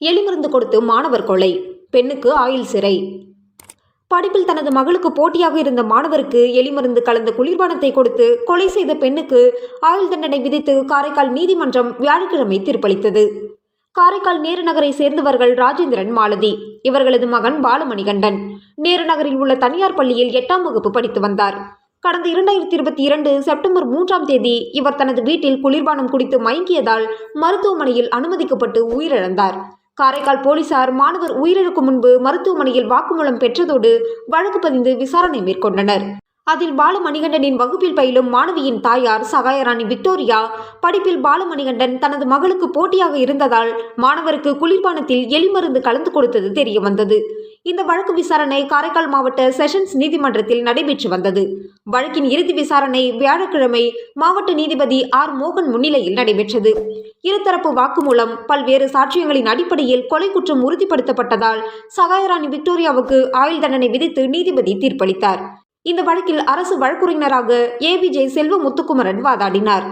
எலிமருந்து கொடுத்து மாணவர் கொலை. பெண்ணுக்கு ஆயுள் சிறை. படிப்பில் தனது மகளுக்கு போட்டியாக இருந்த மாணவருக்கு எலிமருந்து கலந்த குளிர்பானத்தை கொடுத்து கொலை செய்த பெண்ணுக்கு ஆயுள் தண்டனை விதித்து காரைக்கால் நீதிமன்றம் வியாழக்கிழமை தீர்ப்பளித்தது. காரைக்கால் நேரு நகரை சேர்ந்தவர்கள் ராஜேந்திரன் மாலதி. இவர்களது மகன் பாலமணிகண்டன். நேரு நகரில் உள்ள தனியார் பள்ளியில் எட்டாம் வகுப்பு படித்து வந்தார். கடந்த இரண்டாயிரத்தி இருபத்தி இரண்டு செப்டம்பர் மூன்றாம் தேதி இவர் தனது வீட்டில் குளிர்பானம் குடித்து மயங்கியதால் மருத்துவமனையில் அனுமதிக்கப்பட்டு உயிரிழந்தார். காரைக்கால் போலீசார் மாணவர் உயிரிழக்கும் முன்பு மருத்துவமனையில் வாக்குமூலம் பெற்றதோடு வழக்கு பதிந்து விசாரணை மேற்கொண்டனர். அதில் பாலமணிகண்டனின் வகுப்பில் பயிலும் மாணவியின் தாயார் சகாயராணி விக்டோரியா படிப்பில் பாலமணிகண்டன் தனது மகளுக்கு போட்டியாக இருந்ததால் மாணவருக்கு குளிர்பானத்தில் எலிமருந்து கலந்து கொடுத்தது தெரியவந்தது. இந்த வழக்கு விசாரணை காரைக்கால் மாவட்ட செஷன்ஸ் நீதிமன்றத்தில் நடைபெற்று வந்தது. வழக்கின் இறுதி விசாரணை வியாழக்கிழமை மாவட்ட நீதிபதி ஆர். மோகன் முன்னிலையில் நடைபெற்றது. இருதரப்பு வாக்குமூலம் பல்வேறு சாட்சியங்களின் அடிப்படையில் கொலை குற்றம் உறுதிப்படுத்தப்பட்டதால் சகாயராணி விக்டோரியாவுக்கு ஆயுள் தண்டனை விதித்து நீதிபதி தீர்ப்பளித்தார். இந்த வழக்கில் அரசு வழக்குரைஞராக ஏ. விஜய் செல்வ முத்துக்குமரன் வாதாடினார்.